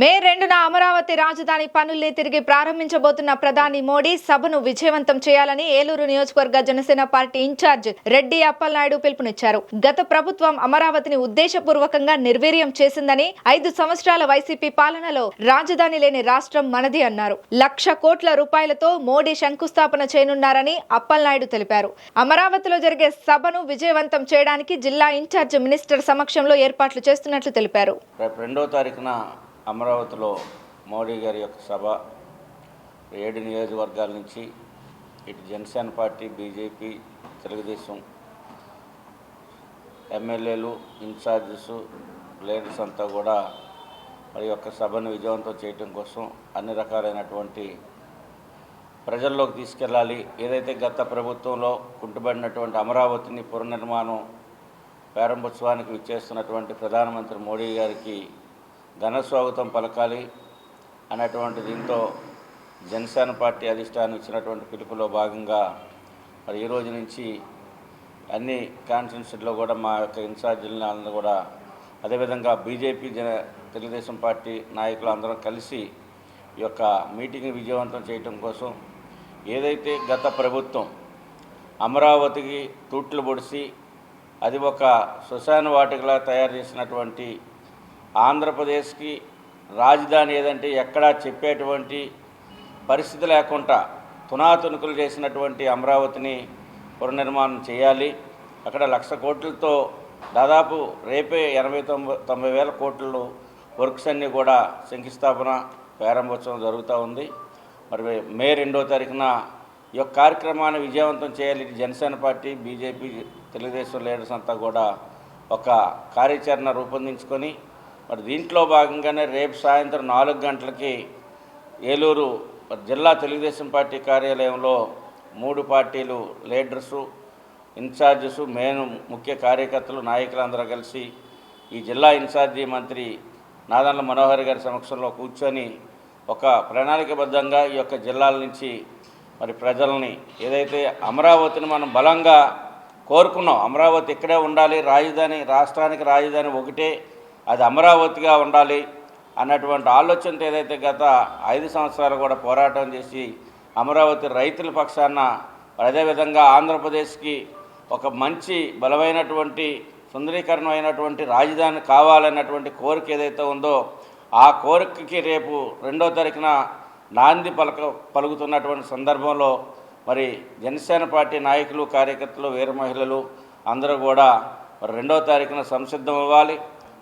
మే రెండున అమరావతి రాజధాని పనుల్ని తిరిగి ప్రారంభించబోతున్న ప్రధాని మోడీ సభను విజయవంతం చేయాలని ఏలూరు నియోజకవర్గ జనసేన పార్టీ ఇన్ఛార్జ్ రెడ్డి అప్పలనాయుడు పిలుపునిచ్చారు. గత ప్రభుత్వం అమరావతిని ఉద్దేశపూర్వకంగా నిర్వీర్యం చేసిందని ఐదు సంవత్సరాల వైసీపీ పాలనలో రాజధాని లేని రాష్ట్రం మనది అన్నారు. లక్ష కోట్ల రూపాయలతో మోడీ శంకుస్థాపన చేయనున్నారని అప్పలనాయుడు తెలిపారు. అమరావతిలో జరిగే సభను విజయవంతం చేయడానికి జిల్లా ఇన్ఛార్జ్ మినిస్టర్ సమక్షంలో ఏర్పాట్లు చేస్తున్నట్లు తెలిపారు. రేపు రెండో తారీఖున అమరావతిలో మోడీ గారి యొక్క సభ ఏడు నియోజకవర్గాల నుంచి ఇటు జనసేన పార్టీ బీజేపీ తెలుగుదేశం ఎమ్మెల్యేలు ఇన్ఛార్జెస్ లీడర్స్ అంతా కూడా మరి యొక్క సభను విజయవంతం చేయడం కోసం అన్ని రకాలైనటువంటి ప్రజల్లోకి తీసుకెళ్ళాలి. ఏదైతే గత ప్రభుత్వంలో కుంటుబడినటువంటి అమరావతిని పునర్నిర్మాణం ప్రారంభోత్సవానికి విచ్చేస్తున్నటువంటి ప్రధానమంత్రి మోడీ గారికి ఘన స్వాగతం పలకాలి అనేటువంటి దీంతో జనసేన పార్టీ అధిష్టానం ఇచ్చినటువంటి పిలుపులో భాగంగా మరి ఈ రోజు నుంచి అన్ని కాన్స్టిట్యూన్సీలో కూడా మా యొక్క ఇన్ఛార్జీలను కూడా అదేవిధంగా బీజేపీ జన తెలుగుదేశం పార్టీ నాయకులు అందరం కలిసి ఈ యొక్క మీటింగ్ విజయవంతం చేయటం కోసం ఏదైతే గత ప్రభుత్వం అమరావతికి తూట్లు పొడిసి అది ఒక శ్మశాన వాటికలా తయారు చేసినటువంటి ఆంధ్రప్రదేశ్కి రాజధాని ఏదంటే ఎక్కడా చెప్పేటువంటి పరిస్థితి లేకుండా తునాతునుకులు చేసినటువంటి అమరావతిని పునర్నిర్మాణం చేయాలి. అక్కడ లక్ష కోట్లతో దాదాపు రేపే ఎనభై తొంభై తొంభై వేల కోట్లు వర్క్స్ అన్నీ కూడా శంకుస్థాపన ప్రారంభోత్సవం జరుగుతూ ఉంది. మరి మే రెండో తారీఖున ఈ యొక్క కార్యక్రమాన్ని విజయవంతం చేయాలి. Janasena party BJP Telugudesam leaders అంతా కూడా ఒక కార్యాచరణ రూపొందించుకొని మరి దీంట్లో భాగంగానే రేపు సాయంత్రం నాలుగు గంటలకి ఏలూరు జిల్లా తెలుగుదేశం పార్టీ కార్యాలయంలో మూడు పార్టీలు లీడర్సు ఇన్ఛార్జెస్ మెయిన్ ముఖ్య కార్యకర్తలు నాయకులందరూ కలిసి ఈ జిల్లా ఇన్ఛార్జి మంత్రి నాదన్ల మనోహర్ గారి సమక్షంలో కూర్చొని ఒక ప్రణాళికబద్ధంగా ఈ యొక్క జిల్లాల నుంచి మరి ప్రజల్ని ఏదైతే అమరావతిని మనం బలంగా కోరుకున్నాం అమరావతి ఇక్కడే ఉండాలి రాజధాని రాష్ట్రానికి రాజధాని ఒకటే అది అమరావతిగా ఉండాలి అన్నటువంటి ఆలోచనతో ఏదైతే గత ఐదు సంవత్సరాలు కూడా పోరాటం చేసి అమరావతి రైతుల పక్షాన అదేవిధంగా ఆంధ్రప్రదేశ్కి ఒక మంచి బలమైనటువంటి సుందరీకరణమైనటువంటి రాజధాని కావాలన్నటువంటి కోరిక ఏదైతే ఉందో ఆ కోరికకి రేపు రెండో తారీఖున నాంది పలక పలుకుతున్నటువంటి సందర్భంలో మరి జనసేన పార్టీ నాయకులు కార్యకర్తలు వీర మహిళలు అందరూ కూడా మరి రెండో తారీఖున సంసిద్ధం అవ్వాలి.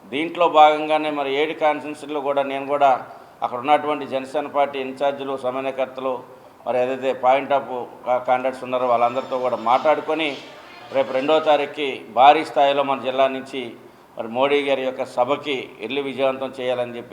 దీంట్లో భాగంగానే మరి ఏడు కాన్స్టిట్యూన్సీల్లో కూడా నేను కూడా అక్కడ ఉన్నటువంటి జనసేన పార్టీ ఇన్ఛార్జీలు సమన్వయకర్తలు మరి ఏదైతే పాయింట్ ఆఫ్ కాంటాక్ట్స్ ఉన్నారో వాళ్ళందరితో కూడా మాట్లాడుకొని రేపు రెండో తారీఖుకి భారీ స్థాయిలో మన జిల్లా నుంచి మరి మోడీ గారి యొక్క సభకి వెళ్ళి విజయవంతం చేయాలని చెప్పి